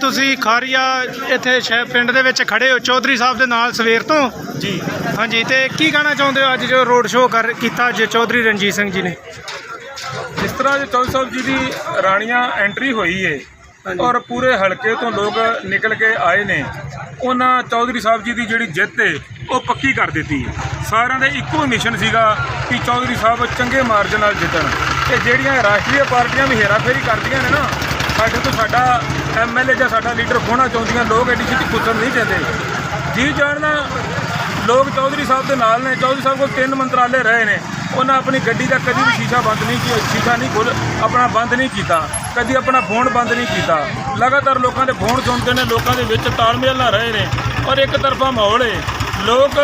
ਤੁਸੀਂ ਖਾਰੀਆ ਇੱਥੇ ਸ਼ਹਿਰ ਪਿੰਡ ਦੇ ਵਿੱਚ ਖੜੇ ਹੋ ਚੌਧਰੀ ਸਾਹਿਬ ਦੇ ਨਾਲ ਸਵੇਰ ਤੋਂ? ਜੀ। ਹਾਂਜੀ ਤੇ ਕੀ ਕਹਿਣਾ ਚਾਹੁੰਦੇ ਹੋ ਅੱਜ ਜੋ ਰੋਡ ਸ਼ੋਅ ਕਰ ਕੀਤਾ ਅੱਜ ਚੌਧਰੀ ਰਣਜੀਤ ਸਿੰਘ ਜੀ ਨੇ? ਜਿਸ ਤਰ੍ਹਾਂ ਜੇ ਚੌਧਰੀ ਸਾਹਿਬ ਜੀ ਦੀ ਰਾਣੀਆਂ ਐਂਟਰੀ ਹੋਈ ਏ ਔਰ ਪੂਰੇ ਹਲਕੇ ਤੋਂ ਲੋਕ ਨਿਕਲ ਕੇ ਆਏ ਨੇ। ਉਹਨਾਂ ਚੌਧਰੀ ਸਾਹਿਬ ਜੀ ਦੀ ਜਿਹੜੀ ਜਿੱਤ ਏ ਉਹ ਪੱਕੀ ਕਰ ਦਿੱਤੀ ਸਾਰਿਆਂ ਦਾ ਇੱਕੋ ਮਿਸ਼ਨ ਸੀਗਾ ਕਿ ਚੌਧਰੀ ਸਾਹਿਬ ਚੰਗੇ ਮਾਰਜਨ ਨਾਲ ਜਿੱਤਣ। ਤੇ ਜਿਹੜੀਆਂ ਰਾਸ਼ਟਰੀ ਪਾਰਟੀਆਂ ਵੀ ਹੇਰਾਫੇਰੀ ਕਰਦੀਆਂ ਨੇ ਨਾ ਸਾਡੇ ਤੋਂ ਸਾਡਾ ਐਮਐਲਏ ਜਾਂ ਸਾਡਾ ਲੀਡਰ ਖੋਣਾ ਚਾਹੁੰਦੀਆਂ ਲੋਕ ਐਡੀ ਛੇਤੀ ਪੁੱਛਣ ਨਹੀਂ ਚਾਹੁੰਦੇ ਜੀ ਜਾਣਨਾ ਲੋਕ ਚੌਧਰੀ ਸਾਹਿਬ ਦੇ ਨਾਲ ਨੇ, ਚੌਧਰੀ ਸਾਹਿਬ ਕੋਲ ਤਿੰਨ ਮੰਤਰਾਲੇ ਰਹੇ ਨੇ। ਉਹਨਾਂ ਆਪਣੀ ਗੱਡੀ ਦਾ ਕਦੀ ਵੀ ਸ਼ੀਸ਼ਾ ਬੰਦ ਨਹੀਂ ਕੀਤਾ ਸ਼ੀਸ਼ਾ ਨਹੀਂ ਖੋਲ, ਆਪਣਾ ਬੰਦ ਨਹੀਂ ਕੀਤਾ। ਕਦੀ ਆਪਣਾ ਫੋਨ ਬੰਦ ਨਹੀਂ ਕੀਤਾ। ਲਗਾਤਾਰ ਲੋਕਾਂ ਦੇ ਫੋਨ ਸੁਣਦੇ ਨੇ, ਲੋਕਾਂ ਦੇ ਵਿੱਚ ਤਾਲਮੇਲ ਨਾਲ ਰਹੇ ਨੇ। ਔਰ ਇੱਕ ਤਰਫਾ ਮਾਹੌਲ ਹੈ ਲੋਕ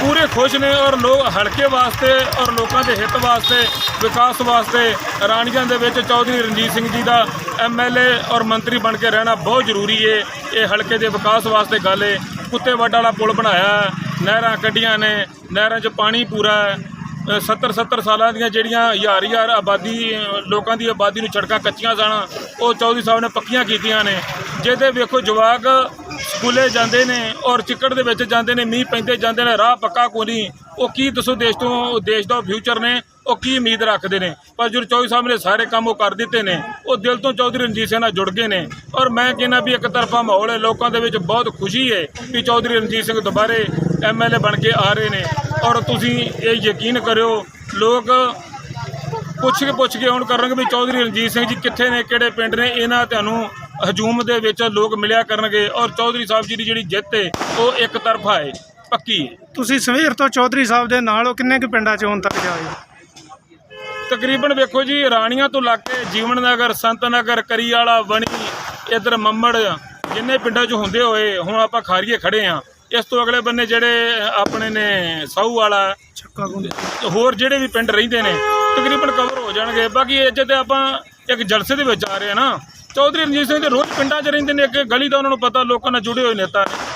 ਪੂਰੇ ਖੁਸ਼ ਨੇ ਔਰ ਲੋਕ ਹਲਕੇ ਵਾਸਤੇ ਔਰ ਲੋਕਾਂ ਦੇ ਹਿੱਤ ਵਾਸਤੇ, ਵਿਕਾਸ ਵਾਸਤੇ ਰਾਣੀਆਂ ਦੇ ਵਿੱਚ ਚੌਧਰੀ ਰਣਜੀਤ ਸਿੰਘ ਜੀ ਦਾ ਐਮਐਲਏ ਔਰ ਮੰਤਰੀ ਬਣ ਕੇ ਰਹਿਣਾ ਬਹੁਤ ਜ਼ਰੂਰੀ ਏ। ਇਹ ਹਲਕੇ ਦੇ ਵਿਕਾਸ ਵਾਸਤੇ ਗੱਲ ਏ। ਕੁੱਤੇ ਵੱਡ ਵਾਲਾ ਪੁਲ ਬਣਾਇਆ, ਨਹਿਰਾਂ ਕੱਢੀਆਂ ਨੇ, ਨਹਿਰਾਂ 'ਚ ਪਾਣੀ ਪੂਰਾ ਹੈ। 70 70 ਸਾਲਾਂ ਦੀਆਂ ਜਿਹੜੀਆਂ ਹਜ਼ਾਰ ਹਜ਼ਾਰ ਆਬਾਦੀ, ਲੋਕਾਂ ਦੀ ਆਬਾਦੀ ਨੂੰ ਸੜਕਾਂ ਕੱਚੀਆਂ ਸਨ, ਉਹ ਚੌਧਰੀ ਸਾਹਿਬ ਨੇ ਪੱਕੀਆਂ ਕੀਤੀਆਂ ਨੇ। ਜਿਹਦੇ ਵੇਖੋ ਜਵਾਕ ਸਕੂਲੇ ਜਾਂਦੇ ਨੇ ਔਰ ਚਿੱਕੜ ਦੇ ਵਿੱਚ ਜਾਂਦੇ ਨੇ, ਮੀਂਹ ਪੈਂਦੇ ਜਾਂਦੇ ਨੇ, ਰਾਹ ਪੱਕਾ ਕੋਈ ਨਹੀਂ। ਉਹ ਕੀ ਦੱਸੋ ਦੇਸ਼ ਤੋਂ ਦੇਸ਼ ਦਾ ਫਿਊਚਰ ਨੇ, ਉਹ ਕੀ ਉਮੀਦ ਰੱਖਦੇ ਨੇ? ਪਰ ਜਦੋਂ ਚੌਧਰੀ ਸਾਹਿਬ ਨੇ ਸਾਰੇ ਕੰਮ ਉਹ ਕਰ ਦਿੱਤੇ ਨੇ। ਉਹ ਦਿਲ ਤੋਂ ਚੌਧਰੀ ਰਣਜੀਤ ਸਿੰਘ ਨਾਲ ਜੁੜ ਗਏ ਨੇ। ਔਰ ਮੈਂ ਕਹਿੰਦਾ ਵੀ ਇੱਕ ਤਰਫਾ ਮਾਹੌਲ ਹੈ, ਲੋਕਾਂ ਦੇ ਵਿੱਚ ਬਹੁਤ ਖੁਸ਼ੀ ਹੈ ਕਿ ਚੌਧਰੀ ਰਣਜੀਤ ਸਿੰਘ ਦੁਬਾਰੇ ਐਮਐਲਏ ਬਣ ਕੇ ਆ ਰਹੇ ਨੇ। ਔਰ ਤੁਸੀਂ ਇਹ ਯਕੀਨ ਕਰਿਓ, ਲੋਕ ਪੁੱਛ ਕੇ ਪੁੱਛ ਕੇ ਹੁਣ ਕਰਨਗੇ ਵੀ ਚੌਧਰੀ ਰਣਜੀਤ ਸਿੰਘ ਜੀ ਕਿੱਥੇ ਨੇ, ਕਿਹੜੇ ਪਿੰਡ ਨੇ, ਇਹਨਾਂ ਤੁਹਾਨੂੰ ਹਜੂਮ ਦੇ ਵਿੱਚ ਲੋਕ ਮਿਲਿਆ ਕਰਨਗੇ ਔਰ ਚੌਧਰੀ ਸਾਹਿਬ ਜੀ ਦੀ ਜਿਹੜੀ ਜਿੱਤ ਹੈ ਉਹ ਇੱਕ ਤਰਫਾ ਹੈ ਪੱਕੀ ਹੈ। ਤੁਸੀਂ ਸਵੇਰ ਤੋਂ ਚੌਧਰੀ ਸਾਹਿਬ ਦੇ ਨਾਲ ਹੋ ਕਿੰਨੇ ਕੁ ਪਿੰਡਾਂ 'ਚ ਹੁਣ ਤੱਕ ਜਾਏ ਤਕਰੀਬਨ ਵੇਖੋ ਜੀ ਰਾਣੀਆਂ ਤੋਂ ਲੱਗ ਕੇ ਜੀਵਨ ਨਗਰ ਸੰਤ ਨਗਰ ਕਰੀਵਾਲਾ ਬਣੀ ਇਧਰ ਮੰਮੜ ਜਿੰਨੇ ਪਿੰਡਾਂ 'ਚ ਹੁੰਦੇ ਹੋਏ ਹੁਣ ਆਪਾਂ ਖਾਰੀਏ ਖੜੇ ਆ ਇਸ ਤੋਂ ਅਗਲੇ ਬੰਨੇ ਜਿਹੜੇ ਆਪਣੇ ਨੇ ਸਾਊ ਵਾਲਾ ਛੱਕਾ ਗੁੰਦ ਤੇ ਹੋਰ ਜਿਹੜੇ ਵੀ ਪਿੰਡ ਰਹਿੰਦੇ ਨੇ ਤਕਰੀਬਨ ਕਵਰ ਹੋ ਜਾਣਗੇ। ਬਾਕੀ 'ਚ ਤੇ ਆਪਾਂ ਇੱਕ ਜਲਸੇ ਦੇ ਵਿੱਚ ਆ ਰਹੇ ਆ ਨਾ। ਚੌਧਰੀ ਰਣਜੀਤ ਸਿੰਘ ਦੇ ਰੋਜ਼ ਪਿੰਡਾਂ 'ਚ ਰਹਿੰਦੇ ਨੇ, ਅੱਗੇ ਗਲੀ ਦਾ ਉਹਨਾਂ ਨੂੰ ਪਤਾ, ਲੋਕਾਂ ਨਾਲ ਜੁੜੇ ਹੋਏ ਨੇਤਾ ਨੇ।